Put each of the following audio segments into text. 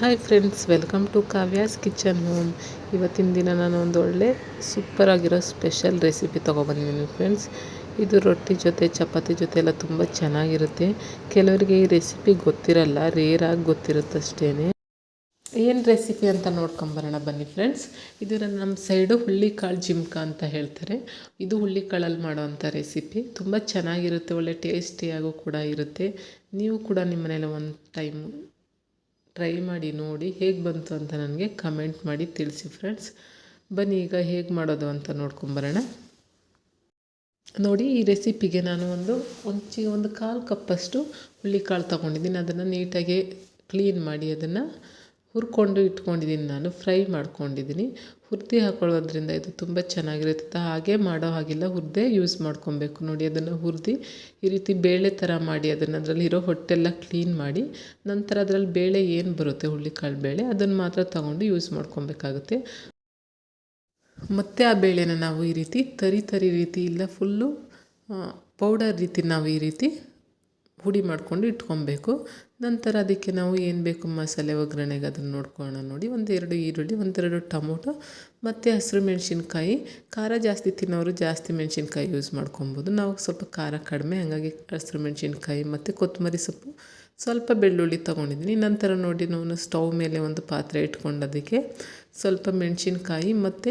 Hi friends, welcome to Kavya's kitchen home. ಇವತ್ತಿನ ದಿನ ನಾನು ಒಂದು ಒಳ್ಳೆ ಸೂಪರಾಗಿರೋ ಸ್ಪೆಷಲ್ ರೆಸಿಪಿ ತೊಗೊಬಂದಿದ್ದೀನಿ ಫ್ರೆಂಡ್ಸ್. ಇದು ರೊಟ್ಟಿ ಜೊತೆ, ಚಪಾತಿ ಜೊತೆ ಎಲ್ಲ ತುಂಬ ಚೆನ್ನಾಗಿರುತ್ತೆ. ಕೆಲವರಿಗೆ ಈ ರೆಸಿಪಿ ಗೊತ್ತಿರಲ್ಲ ರೇರಾಗಿ ಗೊತ್ತಿರುತ್ತಷ್ಟೇ ಏನು ರೆಸಿಪಿ ಅಂತ ನೋಡ್ಕೊಂಬರೋಣ ಬನ್ನಿ ಫ್ರೆಂಡ್ಸ್. ಇದು ನಮ್ಮ ಸೈಡು ಹುಳ್ಳಿಕಾಳು ಜಿಮ್ಕ ಅಂತ ಹೇಳ್ತಾರೆ. ಇದು ಹುಳ್ಳಿಕಾಳಲ್ಲಿ ಮಾಡೋವಂಥ ರೆಸಿಪಿ. ತುಂಬ ಚೆನ್ನಾಗಿರುತ್ತೆ, ಒಳ್ಳೆ ಟೇಸ್ಟಿಯಾಗೂ ಕೂಡ ಇರುತ್ತೆ. ನೀವು ಕೂಡ ನಿಮ್ಮ ಮನೇಲಿ ಒಂದು ಟೈಮ್ ಟ್ರೈ ಮಾಡಿ ನೋಡಿ ಹೇಗೆ ಬಂತು ಅಂತ ನನಗೆ ಕಮೆಂಟ್ ಮಾಡಿ ತಿಳಿಸಿ ಫ್ರೆಂಡ್ಸ್ ಬನ್ನಿ ಈಗ ಹೇಗೆ ಮಾಡೋದು ಅಂತ ನೋಡ್ಕೊಂಬರೋಣ ನೋಡಿ ಈ ರೆಸಿಪಿಗೆ ನಾನು ಒಂದು ಒಂಚಿ ಒಂದು ಕಾಲು ಕಪ್ಪಷ್ಟು ಹುಳ್ಳಿಕಾಳು ತೊಗೊಂಡಿದ್ದೀನಿ. ಅದನ್ನು ನೀಟಾಗಿ ಕ್ಲೀನ್ ಮಾಡಿ ಅದನ್ನು ಹುರ್ಕೊಂಡು ಇಟ್ಕೊಂಡಿದ್ದೀನಿ ನಾನು, ಫ್ರೈ ಮಾಡ್ಕೊಂಡಿದ್ದೀನಿ. ಹುರ್ದು ಹಾಕೊಳ್ಳೋದ್ರಿಂದ ಇದು ತುಂಬ ಚೆನ್ನಾಗಿರುತ್ತೆ ಹಾಗೆ ಮಾಡೋ ಹಾಗಿಲ್ಲ, ಹುರಿದೇ ಯೂಸ್ ಮಾಡ್ಕೊಬೇಕು. ನೋಡಿ, ಅದನ್ನು ಹುರಿದು ಈ ರೀತಿ ಬೇಳೆ ಥರ ಮಾಡಿ, ಅದನ್ನು ಅದರಲ್ಲಿ ಇರೋ ಹೊಟ್ಟೆಲ್ಲ ಕ್ಲೀನ್ ಮಾಡಿ, ನಂತರ ಅದರಲ್ಲಿ ಬೇಳೆ ಏನು ಬರುತ್ತೆ ಹುಳ್ಳಿಕಾಳು ಬೇಳೆ, ಅದನ್ನು ಮಾತ್ರ ತಗೊಂಡು ಯೂಸ್ ಮಾಡ್ಕೊಬೇಕಾಗುತ್ತೆ. ಮತ್ತು ಆ ಬೇಳೆನ ನಾವು ಈ ರೀತಿ ತರಿ ತರಿ ರೀತಿ ಇಲ್ಲ, ಫುಲ್ಲು ಪೌಡರ್ ರೀತಿ ನಾವು ಈ ರೀತಿ ಹುಡಿ ಮಾಡಿಕೊಂಡು ಇಟ್ಕೊಬೇಕು. ನಂತರ ಅದಕ್ಕೆ ನಾವು ಏನು ಬೇಕು ಮಸಾಲೆ ಒಗ್ಗರಣೆಗೆ ಅದನ್ನು ನೋಡ್ಕೊಳ್ಳೋಣ ನೋಡಿ. ಒಂದೆರಡು ಈರುಳ್ಳಿ, ಒಂದೆರಡು ಟೊಮೊಟೊ, ಮತ್ತು ಹಸಿರು ಮೆಣಸಿನ್ಕಾಯಿ. ಖಾರ ಜಾಸ್ತಿ ತಿನ್ನೋರು ಜಾಸ್ತಿ ಮೆಣಸಿನ್ಕಾಯಿ ಯೂಸ್ ಮಾಡ್ಕೊಬೋದು. ನಾವು ಸ್ವಲ್ಪ ಖಾರ ಕಡಿಮೆ, ಹಾಗಾಗಿ ಹಸಿರು ಮೆಣಸಿನ್ಕಾಯಿ ಮತ್ತು ಕೊತ್ತಂಬರಿ ಸೊಪ್ಪು ಸ್ವಲ್ಪ ಬೆಳ್ಳುಳ್ಳಿ ತೊಗೊಂಡಿದ್ದೀನಿ. ನಂತರ ನೋಡಿ ನಾನು ಸ್ಟವ್ ಮೇಲೆ ಒಂದು ಪಾತ್ರೆ ಇಟ್ಕೊಂಡು ಅದಕ್ಕೆ ಸ್ವಲ್ಪ ಮೆಣಸಿನ್ಕಾಯಿ ಮತ್ತು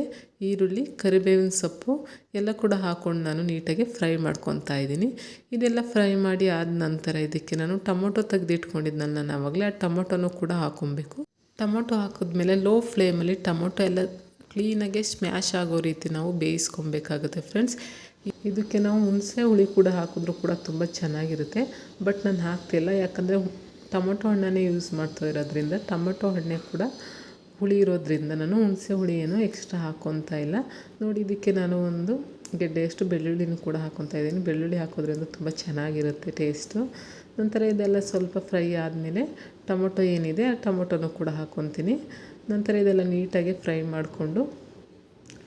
ಈರುಳ್ಳಿ, ಕರಿಬೇವಿನ ಸೊಪ್ಪು ಎಲ್ಲ ಕೂಡ ಹಾಕ್ಕೊಂಡು ನಾನು ನೀಟಾಗಿ ಫ್ರೈ ಮಾಡ್ಕೊತಾ ಇದ್ದೀನಿ. ಇದೆಲ್ಲ ಫ್ರೈ ಮಾಡಿ ಆದ ನಂತರ ಇದಕ್ಕೆ ನಾನು ಟೊಮೊಟೊ ತೆಗೆದಿಟ್ಕೊಂಡಿದ್ನಲ್ಲ ನಾನು ಆವಾಗಲೇ ಆ ಟೊಮೊಟೊನೂ ಕೂಡ ಹಾಕ್ಕೊಬೇಕು ಟೊಮೊಟೊ ಹಾಕಿದ್ಮೇಲೆ ಲೋ ಫ್ಲೇಮಲ್ಲಿ ಟೊಮೊಟೊ ಎಲ್ಲ ಕ್ಲೀನಾಗೆ ಸ್ಮ್ಯಾಶ್ ಆಗೋ ರೀತಿ ನಾವು ಬೇಯಿಸ್ಕೊಬೇಕಾಗುತ್ತೆ ಫ್ರೆಂಡ್ಸ್. ಇದಕ್ಕೆ ನಾವು ಹುಣಸೆ ಹುಳಿ ಕೂಡ ಹಾಕಿದ್ರೂ ಕೂಡ ತುಂಬ ಚೆನ್ನಾಗಿರುತ್ತೆ. ಬಟ್ ನಾನು ಹಾಕ್ತಿಲ್ಲ ಯಾಕಂದರೆ ಟೊಮೊಟೊ ಹಣ್ಣನ್ನೇ ಯೂಸ್ ಮಾಡ್ತಾ ಇರೋದ್ರಿಂದ ಟೊಮೊಟೊ ಹಣ್ಣೆ ಕೂಡ ಹುಳಿ ಇರೋದ್ರಿಂದ ನಾನು ಹುಣಸೆ ಹುಳಿ ಏನು ಎಕ್ಸ್ಟ್ರಾ ಹಾಕ್ಕೊತಾ ಇಲ್ಲ. ನೋಡಿ, ಇದಕ್ಕೆ ನಾನು ಒಂದು ಗೆಡ್ಡೆಯಷ್ಟು ಬೆಳ್ಳುಳ್ಳಿನೂ ಕೂಡ ಹಾಕ್ಕೊತಾ ಇದ್ದೀನಿ. ಬೆಳ್ಳುಳ್ಳಿ ಹಾಕೋದ್ರಿಂದ ತುಂಬ ಚೆನ್ನಾಗಿರುತ್ತೆ ಟೇಸ್ಟು. ನಂತರ ಇದೆಲ್ಲ ಸ್ವಲ್ಪ ಫ್ರೈ ಆದಮೇಲೆ ಟೊಮೊಟೊ ಏನಿದೆ ಆ ಟೊಮೊಟೊನೂ ಕೂಡ ಹಾಕ್ಕೊತೀನಿ ನಂತರ ಇದೆಲ್ಲ ನೀಟಾಗಿ ಫ್ರೈ ಮಾಡಿಕೊಂಡು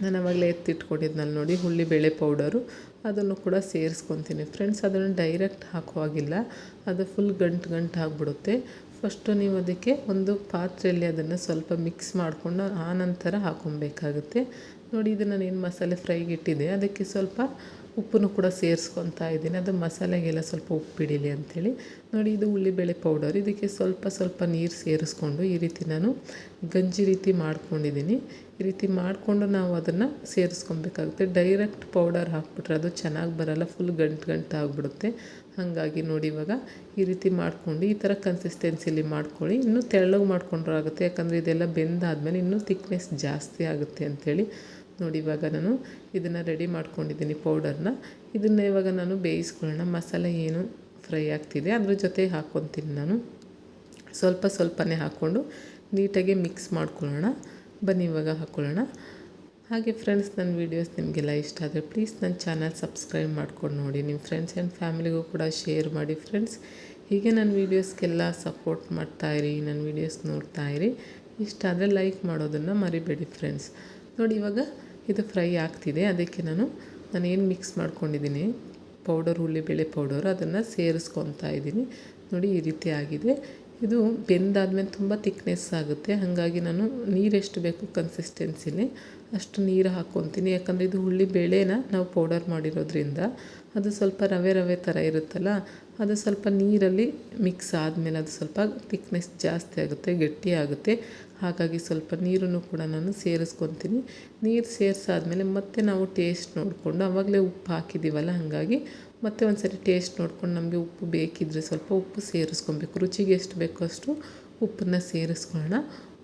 ನಾನು ಆವಾಗಲೇ ಎತ್ತಿಟ್ಕೊಂಡಿದ್ನಲ್ಲ ನೋಡಿ ಹುಳ್ಳಿ ಬೇಳೆ ಪೌಡರು ಅದನ್ನು ಕೂಡ ಸೇರಿಸ್ಕೊತೀನಿ. ಫ್ರೆಂಡ್ಸ್ ಅದನ್ನು ಡೈರೆಕ್ಟ್ ಹಾಕುವಾಗಿಲ್ಲ. ಅದು ಫುಲ್ ಗಂಟು ಗಂಟು ಆಗಿಬಿಡುತ್ತೆ. ಫಸ್ಟು ನೀವು ಅದಕ್ಕೆ ಒಂದು ಪಾತ್ರೆಯಲ್ಲಿ ಅದನ್ನು ಸ್ವಲ್ಪ ಮಿಕ್ಸ್ ಮಾಡಿಕೊಂಡು ಆನಂತರ ನಂತರ ಹಾಕೊಬೇಕಾಗುತ್ತೆ. ನೋಡಿ, ಇದು ನಾನು ಏನು ಮಸಾಲೆ ಫ್ರೈಗೆ ಇಟ್ಟಿದ್ದೆ. ಅದಕ್ಕೆ ಸ್ವಲ್ಪ ಉಪ್ಪನ್ನು ಕೂಡ ಸೇರಿಸ್ಕೊತಾ ಇದ್ದೀನಿ. ಅದು ಮಸಾಲೆಗೆಲ್ಲ ಸ್ವಲ್ಪ ಉಪ್ಪು ಹಿಡೀಲಿ ಅಂಥೇಳಿ. ನೋಡಿ, ಇದು ಉಳ್ಳಿಬೇಳೆ ಪೌಡರ್. ಇದಕ್ಕೆ ಸ್ವಲ್ಪ ಸ್ವಲ್ಪ ನೀರು ಸೇರಿಸ್ಕೊಂಡು ಈ ರೀತಿ ನಾನು ಗಂಜಿ ರೀತಿ ಮಾಡ್ಕೊಂಡಿದ್ದೀನಿ. ಈ ರೀತಿ ಮಾಡಿಕೊಂಡು ನಾವು ಅದನ್ನು ಸೇರಿಸ್ಕೊಬೇಕಾಗುತ್ತೆ. ಡೈರೆಕ್ಟ್ ಪೌಡರ್ ಹಾಕ್ಬಿಟ್ರೆ ಅದು ಚೆನ್ನಾಗಿ ಬರೋಲ್ಲ. ಫುಲ್ ಗಂಟು ಗಂಟು ಆಗಿಬಿಡುತ್ತೆ. ಹಾಗಾಗಿ ನೋಡಿ ಇವಾಗ ಈ ರೀತಿ ಮಾಡ್ಕೊಂಡು ಈ ಥರ ಕನ್ಸಿಸ್ಟೆನ್ಸಿಲಿ ಮಾಡ್ಕೊಳ್ಳಿ. ಇನ್ನೂ ತೆಳ್ಳಗೆ ಮಾಡ್ಕೊಂಡ್ರೂ ಆಗುತ್ತೆ. ಯಾಕಂದರೆ ಇದೆಲ್ಲ ಬೆಂದಾದಮೇಲೆ ಇನ್ನೂ ತಿಕ್ನೆಸ್ ಜಾಸ್ತಿ ಆಗುತ್ತೆ ಅಂಥೇಳಿ ನೋಡಿ, ಇವಾಗ ನಾನು ಇದನ್ನು ರೆಡಿ ಮಾಡ್ಕೊಂಡಿದ್ದೀನಿ ಪೌಡರ್ನ ಇದನ್ನು ಇವಾಗ ನಾನು ಬೇಯಿಸ್ಕೊಳ್ಳೋಣ. ಮಸಾಲೆ ಏನು ಫ್ರೈ ಆಗ್ತಿದೆ, ಅದ್ರ ಜೊತೆ ಹಾಕ್ಕೊತೀನಿ ನಾನು. ಸ್ವಲ್ಪ ಸ್ವಲ್ಪನೇ ಹಾಕ್ಕೊಂಡು ನೀಟಾಗಿ ಮಿಕ್ಸ್ ಮಾಡ್ಕೊಳ್ಳೋಣ. ಬನ್ನಿ, ಇವಾಗ ಹಾಕ್ಕೊಳ್ಳೋಣ. ಹಾಗೆ ಫ್ರೆಂಡ್ಸ್ ನನ್ನ ವೀಡಿಯೋಸ್ ನಿಮಗೆಲ್ಲ ಇಷ್ಟ ಆದರೆ ಪ್ಲೀಸ್ ನನ್ನ ಚಾನಲ್ ಸಬ್ಸ್ಕ್ರೈಬ್ ಮಾಡ್ಕೊಂಡು ನೋಡಿ. ನಿಮ್ಮ ಫ್ರೆಂಡ್ಸ್ ಆ್ಯಂಡ್ ಫ್ಯಾಮಿಲಿಗೂ ಕೂಡ ಶೇರ್ ಮಾಡಿ ಫ್ರೆಂಡ್ಸ್ ಹೀಗೆ ನನ್ನ ವೀಡಿಯೋಸ್ಗೆಲ್ಲ ಸಪೋರ್ಟ್ ಮಾಡ್ತಾಯಿರಿ ನನ್ನ ವೀಡಿಯೋಸ್ ನೋಡ್ತಾಯಿರಿ ಇಷ್ಟ ಆದರೆ ಲೈಕ್ ಮಾಡೋದನ್ನು ಮರಿಬೇಡಿ ಫ್ರೆಂಡ್ಸ್ ನೋಡಿ, ಇವಾಗ ಇದು ಫ್ರೈ ಆಗ್ತಿದೆ. ಅದಕ್ಕೆ ನಾನು ನಾನು ಏನು ಮಿಕ್ಸ್ ಮಾಡ್ಕೊಂಡಿದ್ದೀನಿ? ಪೌಡರ್ ಉಳ್ಳಿಬೇಳೆ ಪೌಡರ್ ಅದನ್ನು ಸೇರಿಸ್ಕೊತಾ ಇದ್ದೀನಿ. ನೋಡಿ, ಈ ರೀತಿ ಆಗಿದೆ. ಇದು ಬೆಂದಾದ್ಮೇಲೆ ತುಂಬ ತಿಕ್ನೆಸ್ ಆಗುತ್ತೆ. ಹಾಗಾಗಿ ನಾನು ನೀರು ಎಷ್ಟು ಬೇಕು ಕನ್ಸಿಸ್ಟೆನ್ಸಿಲಿ ಅಷ್ಟು ನೀರು ಹಾಕ್ಕೊತೀನಿ ಯಾಕಂದರೆ ಇದು ಹುಳ್ಳಿ ಬೇಳೆನ ನಾವು ಪೌಡರ್ ಮಾಡಿರೋದ್ರಿಂದ ಅದು ಸ್ವಲ್ಪ ರವೆ ರವೆ ಥರ ಇರುತ್ತಲ್ಲ ಅದು ಸ್ವಲ್ಪ ನೀರಲ್ಲಿ ಮಿಕ್ಸ್ ಆದಮೇಲೆ ಅದು ಸ್ವಲ್ಪ ತಿಕ್ನೆಸ್ ಜಾಸ್ತಿ ಆಗುತ್ತೆ, ಗಟ್ಟಿ ಆಗುತ್ತೆ. ಹಾಗಾಗಿ ಸ್ವಲ್ಪ ನೀರನ್ನು ಕೂಡ ನಾನು ಸೇರಿಸ್ಕೊತೀನಿ. ನೀರು ಸೇರಿಸಾದ್ಮೇಲೆ ಮತ್ತೆ ನಾವು ಟೇಸ್ಟ್ ನೋಡಿಕೊಂಡು, ಆವಾಗಲೇ ಉಪ್ಪು ಹಾಕಿದ್ದೀವಲ್ಲ, ಹಾಗಾಗಿ ಮತ್ತೆ ಒಂದು ಸರಿ ಟೇಸ್ಟ್ ನೋಡ್ಕೊಂಡು ನಮಗೆ ಉಪ್ಪು ಬೇಕಿದ್ದರೆ ಸ್ವಲ್ಪ ಉಪ್ಪು ಸೇರಿಸ್ಕೊಬೇಕು. ರುಚಿಗೆ ಎಷ್ಟು ಬೇಕೋ ಅಷ್ಟು ಉಪ್ಪನ್ನು ಸೇರಿಸ್ಕೊಳ್ಳೋಣ.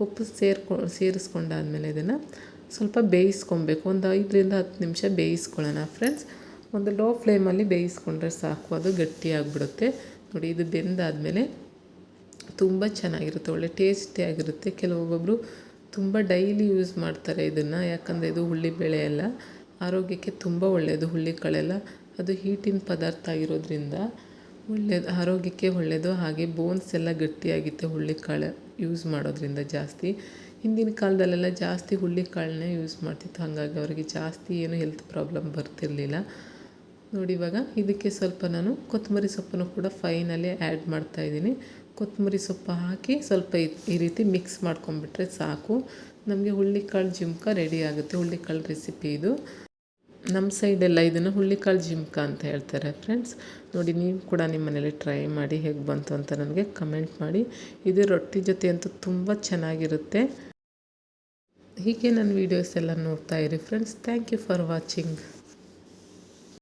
ಉಪ್ಪು ಸೇರ್ಕೊ, ಸೇರಿಸ್ಕೊಂಡಾದ್ಮೇಲೆ ಇದನ್ನು ಸ್ವಲ್ಪ ಬೇಯಿಸ್ಕೊಬೇಕು. ಒಂದು ಐದರಿಂದ ಹತ್ತು ನಿಮಿಷ ಬೇಯಿಸ್ಕೊಳ್ಳೋಣ ಫ್ರೆಂಡ್ಸ್ ಒಂದು ಲೋ ಫ್ಲೇಮಲ್ಲಿ ಬೇಯಿಸ್ಕೊಂಡ್ರೆ ಸಾಕು, ಅದು ಗಟ್ಟಿಯಾಗಿಬಿಡುತ್ತೆ ನೋಡಿ, ಇದು ಬೆಂದಾದಮೇಲೆ ತುಂಬ ಚೆನ್ನಾಗಿರುತ್ತೆ, ಒಳ್ಳೆ ಟೇಸ್ಟಿಯಾಗಿರುತ್ತೆ ಕೆಲವೊಬ್ಬೊಬ್ಬರು ತುಂಬ ಡೈಲಿ ಯೂಸ್ ಮಾಡ್ತಾರೆ ಇದನ್ನು, ಯಾಕಂದರೆ ಇದು ಹುಳ್ಳಿಬೇಳೆ ಎಲ್ಲ ಆರೋಗ್ಯಕ್ಕೆ ತುಂಬ ಒಳ್ಳೆಯದು ಹುಳ್ಳಿಕಾಳೆಲ್ಲ. ಅದು ಹೀಟಿನ ಪದಾರ್ಥ ಆಗಿರೋದ್ರಿಂದ ಒಳ್ಳೆಯದು ಆರೋಗ್ಯಕ್ಕೆ ಒಳ್ಳೆಯದು ಹಾಗೆ ಬೋನ್ಸ್ ಎಲ್ಲ ಗಟ್ಟಿಯಾಗಿತ್ತು ಹುಳ್ಳಿ ಕಾಳು ಯೂಸ್ ಮಾಡೋದ್ರಿಂದ ಜಾಸ್ತಿ. ಹಿಂದಿನ ಕಾಲದಲ್ಲೆಲ್ಲ ಜಾಸ್ತಿ ಹುಳ್ಳಿಕಾಳನ್ನೇ ಯೂಸ್ ಮಾಡ್ತಿತ್ತು. ಹಾಗಾಗಿ ಅವರಿಗೆ ಜಾಸ್ತಿ ಏನು ಹೆಲ್ತ್ ಪ್ರಾಬ್ಲಮ್ ಬರ್ತಿರಲಿಲ್ಲ. ನೋಡಿ ಇವಾಗ ಇದಕ್ಕೆ ಸ್ವಲ್ಪ ನಾನು ಕೊತ್ತಂಬರಿ ಸೊಪ್ಪನ್ನು ಕೂಡ ಫೈನಲ್ಲಿ ಆ್ಯಡ್ ಮಾಡ್ತಾಯಿದ್ದೀನಿ ಕೊತ್ತಂಬರಿ ಸೊಪ್ಪು ಹಾಕಿ ಸ್ವಲ್ಪ ಈ- ಈ ರೀತಿ ಮಿಕ್ಸ್ ಮಾಡ್ಕೊಂಬಿಟ್ರೆ ಸಾಕು. ನಮಗೆ ಹುಳ್ಳಿಕಾಳು ಜಿಮ್ಕ ರೆಡಿ ಆಗುತ್ತೆ. ಹುಳ್ಳಿಕಾಳು ರೆಸಿಪಿ ಇದು. ನಮ್ಮ ಸೈಡೆಲ್ಲ ಇದನ್ನು ಹುಳ್ಳಿಕಾಳು ಜಿಮ್ಕ ಅಂತ ಹೇಳ್ತಾರೆ ಫ್ರೆಂಡ್ಸ್ ನೋಡಿ ನೀವು ಕೂಡ ನಿಮ್ಮ ಮನೇಲಿ ಟ್ರೈ ಮಾಡಿ ಹೇಗೆ ಬಂತು ಅಂತ ನನಗೆ ಕಮೆಂಟ್ ಮಾಡಿ. ಇದು ರೊಟ್ಟಿ ಜೊತೆ ಅಂತೂ ತುಂಬ ಚೆನ್ನಾಗಿರುತ್ತೆ. ಹೀಗೆ ನನ್ನ ವೀಡಿಯೋಸ್ ಎಲ್ಲ ನೋಡ್ತಾ ಇರಿ friends thank you for watching